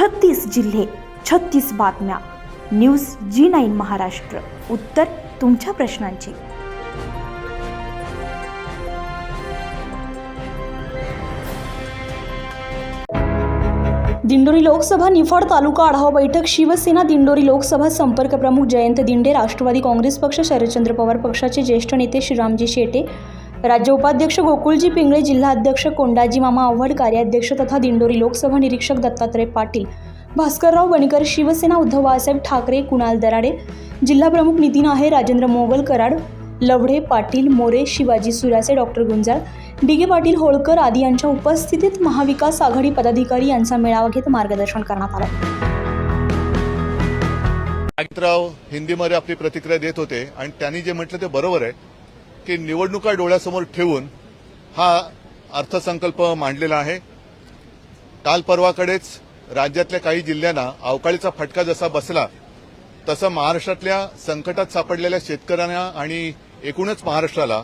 छत्तीस जिल्हे छत्तीस बातम्या. News G nine Maharashtra. उत्तर तुमच्या प्रश्नांची. दिंडोरी लोकसभा निफाड तालुका आढावा बैठक शिवसेना दिंडोरी लोकसभा संपर्क प्रमुख जयंत दिंडे राष्ट्रवादी काँग्रेस पक्ष शरदचंद्र पवार पक्षाचे ज्येष्ठ नेते श्रीरामजी शेटे राज्य उपाध्यक्ष गोकुळजी पिंगळे जिल्हाध्यक्ष कोंडाजी मामा आव्हाड कार्याध्यक्ष तथा दिंडोरी लोकसभा निरीक्षक दत्तात्रय पाटील भास्करराव वणकर शिवसेना उद्धव बाळासाहेब ठाकरे कुणाल दराडे जिल्हाप्रमुख नितीन आहे राजेंद्र मोगल कराड लवढे पाटील मोरे शिवाजी सुरासे डॉक्टर गुंजाळ डिगे पाटील होळकर आदी यांच्या उपस्थितीत महाविकास आघाडी पदाधिकारी यांचा मेळावा घेत मार्गदर्शन करण्यात आलं. हिंदीमध्ये आपली प्रतिक्रिया देत होते आणि त्यांनी जे म्हटलं ते बरोबर आहे. की निवडणुका डोळ्यासमोर ठेवून हा अर्थसंकल्प मांडलेला आहे. काल परवाकडेच राज्यातल्या काही जिल्ह्यांना अवकाळीचा फटका जसा बसला तसं महाराष्ट्रातल्या संकटात सापडलेल्या शेतकऱ्यांना आणि एकूणच महाराष्ट्राला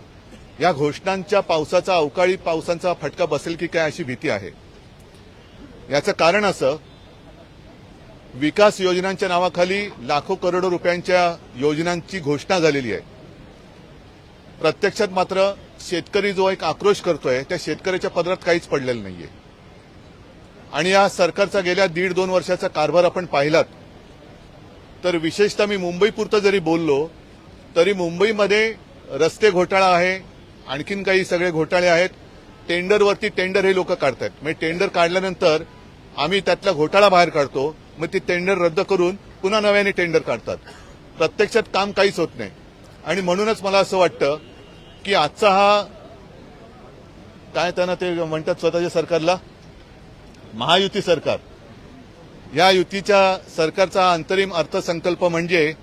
या घोषणांच्या पावसाचा अवकाळी पावसांचा फटका बसेल की काय अशी भीती आहे. याचं कारण असं विकास योजनांच्या नावाखाली लाखो करोडो रुपयांच्या योजनांची घोषणा झालेली आहे. प्रत्यक्षात मात्र शेतकरी जो एक आक्रोश करतोय त्या शेतकऱ्याच्या पदरात काहीच पडलेलं नाहीये. आणि या सरकारचा गेल्या दीड दोन वर्षाचा कारभार आपण पाहिलात तर विशेषतः मी मुंबईपुरतं जरी बोललो तरी मुंबईमध्ये रस्ते घोटाळा आहे आणखीन काही सगळे घोटाळे आहेत. टेंडरवरती टेंडर हे लोक काढतात म्हणजे टेंडर काढल्यानंतर आम्ही त्यातला घोटाळा बाहेर काढतो मग ती टेंडर रद्द करून पुन्हा नव्याने टेंडर काढतात. प्रत्यक्षात काम काहीच होत नाही. आणि म्हणूनच मला असं वाटतं की आजचा हा काय त्यांना ते म्हणतात स्वतःच्या सरकारला? महायुती सरकार. या युतीच्या सरकारचा अंतरिम अर्थसंकल्प म्हणजे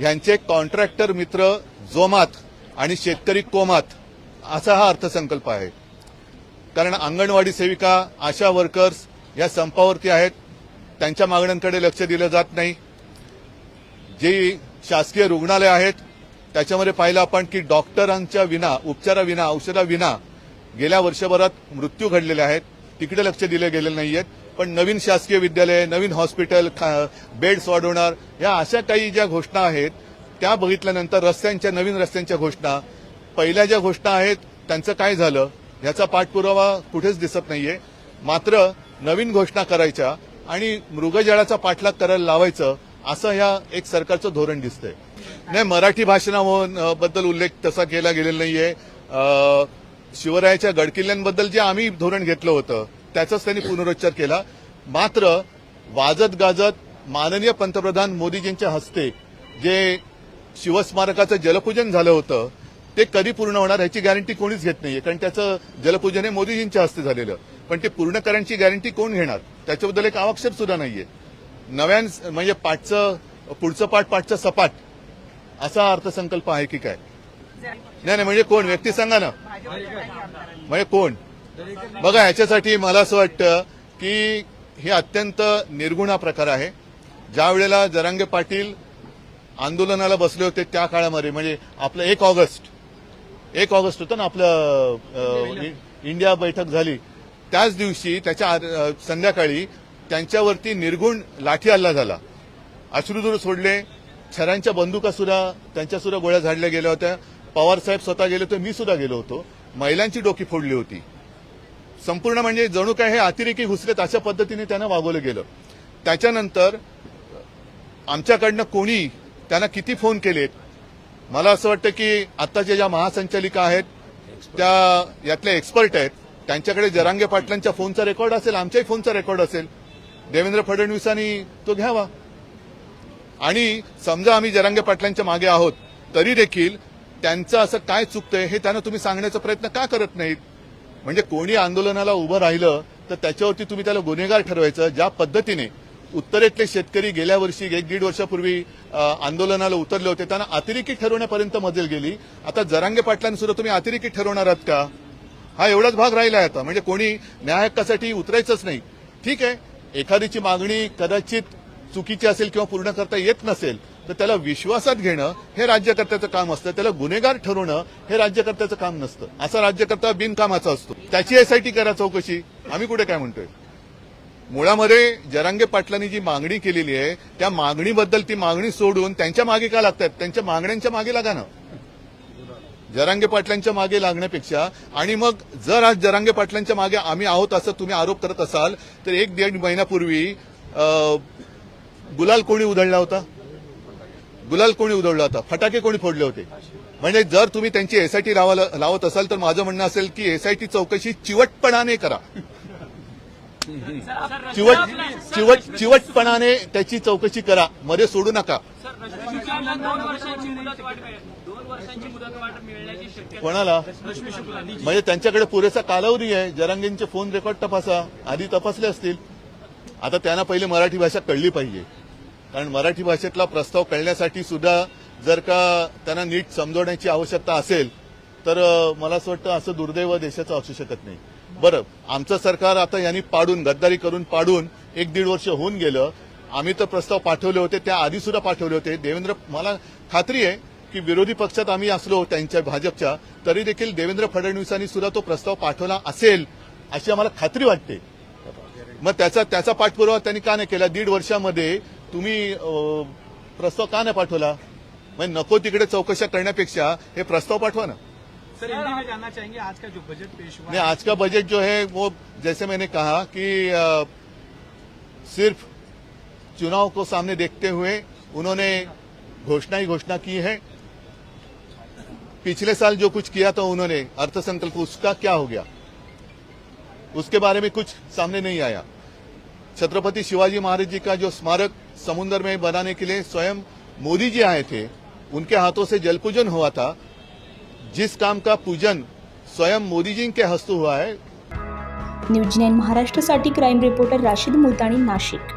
यांचे कॉन्ट्रॅक्टर मित्र जोमात आणि शेतकरी कोमात असा हा अर्थसंकल्प आहे. कारण अंगणवाडी सेविका आशा वर्कर्स या संपावरती आहेत. त्यांच्या मागण्यांकडे लक्ष दिलं जात नाही. जी शासकीय रुग्णालय आहेत त्याच्यामध्ये पाहिलं आपण की डॉक्टरांच्या विना उपचाराविना औषधाविना गेल्या वर्षभरात मृत्यू घडलेले आहेत. तिकडे लक्ष दिले गेले नाहीयेत. पण नवीन शासकीय विद्यालय नवीन हॉस्पिटल बेड्स वाढवणार या अशा काही ज्या घोषणा आहेत त्या बघितल्यानंतर रस्त्यांच्या नवीन रस्त्यांच्या घोषणा पहिल्या ज्या घोषणा आहेत त्यांचं काय झालं याचा पाठपुरावा कुठेच दिसत नाहीये. मात्र नवीन घोषणा करायच्या आणि मृगजळाचा पाठलाग करायला लावायचं असं ह्या एक सरकारचं धोरण दिसतंय. नाही मराठी भाषणाबद्दल उल्लेख तसा केला गेलेला नाहीये. शिवरायाच्या गडकिल्ल्यांबद्दल जे आम्ही धोरण घेतलं होतं त्याचाच त्यांनी पुनरुच्चार केला. मात्र वाजत गाजत माननीय पंतप्रधान मोदीजींच्या हस्ते जे शिवस्मारकाचं जलपूजन झालं होतं ते कधी पूर्ण होणार ह्याची गॅरंटी कोणीच घेत नाहीये. कारण त्याचं जलपूजन हे मोदीजींच्या हस्ते झालेलं. पण ते पूर्ण करण्याची गॅरंटी कोण घेणार? त्याच्याबद्दल एक अक्षर सुद्धा नाहीये. नव्यान म्हणजे पाठचं पुढचं पाठ पाठचं सपाट असा अर्थसंकल्प आहे की काय? नाही नाही म्हणजे कोण? व्यक्ती सांगा ना. म्हणजे कोण? बघा ह्याच्यासाठी मला असं वाटतं की हे अत्यंत निर्गुणा प्रकार आहे. ज्या वेळेला जरांगे पाटील आंदोलनाला बसले होते त्या काळामध्ये म्हणजे आपलं एक ऑगस्ट एक ऑगस्ट होतं ना आपलं इ- इंडिया बैठक झाली. त्याच दिवशी त्याच्या आद- संध्याकाळी त्यांच्यावरती निर्गुण लाठी हल्ला झाला. अश्रुधूर सोडले छरांच्या बंदुका सुद्धा त्यांच्या सुद्धा गोळ्या झाडल्या गेल्या होत्या. पवार साहेब स्वतः गेले होते मी सुद्धा गेलो होतो. महिलांची डोकी फोडली होती. संपूर्ण म्हणजे जणू काय हे अतिरेकी घुसलेत अशा पद्धतीने त्यांना वागवलं गेलं. त्याच्यानंतर आमच्याकडनं कोणी त्यांना किती फोन केलेत? मला असं वाटतं की आत्ताच्या ज्या महासंचालिका आहेत त्या यातल्या एक्सपर्ट आहेत. त्यांच्याकडे जरांगे पाटलांच्या फोनचा रेकॉर्ड असेल आमच्याही फोनचा रेकॉर्ड असेल. देवेंद्र फडणवीसांनी तो घ्यावा. आणि समजा आम्ही जरांगे पाटलांच्या मागे आहोत तरी देखील त्यांचं असं काय चुकतंय हे त्यांना तुम्ही सांगण्याचा प्रयत्न का करत नाहीत? म्हणजे कोणी आंदोलनाला उभं राहिलं तर त्याच्यावरती तुम्ही त्याला गुन्हेगार ठरवायचं ज्या पद्धतीने. उत्तरेतले शेतकरी गेल्या वर्षी एक दीड वर्षापूर्वी आंदोलनाला उतरले होते त्यांना अतिरेकी ठरवण्यापर्यंत मजल गेली. आता जरांगे पाटलांसुद्धा तुम्ही अतिरेकी ठरवणार आहात का? हा एवढाच भाग राहिला आहे आता. म्हणजे कोणी न्याय हक्कासाठी उतरायचंच नाही. ठीक आहे एखादीची मागणी कदाचित चुकीची असेल किंवा पूर्ण करता येत नसेल तर त्याला विश्वासात घेणं हे राज्यकर्त्याचं काम असतं. त्याला गुन्हेगार ठरवणं हे राज्यकर्त्याचं काम नसतं. असा राज्यकर्ता बिनकामाचा असतो. त्याची एसआयटी करा चौकशी. आम्ही कुठे काय म्हणतोय? मुळामध्ये जरांगे पाटलांनी जी मागणी केलेली आहे त्या मागणीबद्दल ती मागणी सोडून त्यांच्या मागे का लागतात त्यांच्या मागण्यांच्या मागे लागा ना. जरांगे पाटलांच्या मागे लागण्यापेक्षा आणि मग जर आज जरांगे पाटलांच्या मागे आम्ही आहोत असं तुम्ही आरोप करत असाल तर एक दीड महिन्यापूर्वी गुलाल कोणी उधळला होता? गुलाल कोणी उधळला होता? फटाके कोणी फोडले होते? म्हणजे जर तुम्ही त्यांची एसआयटी लावत असाल तर माझं म्हणणं असेल की एसआयटी चौकशी चिवटपणाने करा. चिवट चिवट चिवटपणाने त्याची चौकशी करा. मध्ये सोडू नका. कोणाला? म्हणजे त्यांच्याकडे पुरेसा कालावधी आहे. जरांगींचे फोन रेकॉर्ड तपासा. आधी तपासले असतील. आता त्यांना पहिले मराठी भाषा कळली पाहिजे. कारण मराठी भाषेतला प्रस्ताव कळण्यासाठी सुद्धा जर का त्यांना नीट समजवण्याची आवश्यकता असेल तर मला असं वाटतं असं दुर्दैव देशाचं असू शकत नाही. बरं आमचं सरकार आता यांनी पाडून गद्दारी करून पाडून एक दीड वर्ष होऊन गेलं. आम्ही तर प्रस्ताव पाठवले होते त्या आधी सुद्धा पाठवले होते. देवेंद्र मला खात्री आहे की विरोधी पक्षात आम्ही असलो त्यांच्या भाजपच्या तरी देखील देवेंद्र फडणवीसांनी सुद्धा तो प्रस्ताव पाठवला असेल अशी आम्हाला खात्री वाटते. मग त्याचा त्याचा पाठपुरावा त्यांनी का नाही केला? दीड वर्षामध्ये तुम्ही प्रस्ताव का नाही पाठवला? म्हणजे नको तिकडे चौकशा करण्यापेक्षा हे प्रस्ताव पाठवा ना. सर हिंदी में जानना चाहेंगे? आज का जो बजट पेश हुआ नहीं आज का बजट जो है वो जैसे मैंने कहा कि सिर्फ़ चुनाव को सामने देखते हुए उन्होंने घोषणा ही घोषणा की है। पिछले साल जो कुछ किया था उन्होंने अर्थसंकल्प उसका क्या हो गया? उसके बारे में कुछ सामने नहीं आया। छत्रपति शिवाजी महाराज जी का जो स्मारक समुन्द्र में बनाने के लिए स्वयं मोदी जी आए थे। उनके हाथों से जल पूजन हुआ था। जिस काम का पूजन स्वयं मोदी जी के हस्तों हुआ है। न्यूज नाईन महाराष्ट्रासाठी क्राईम रिपोर्टर राशिद मुलतानी नाशिक।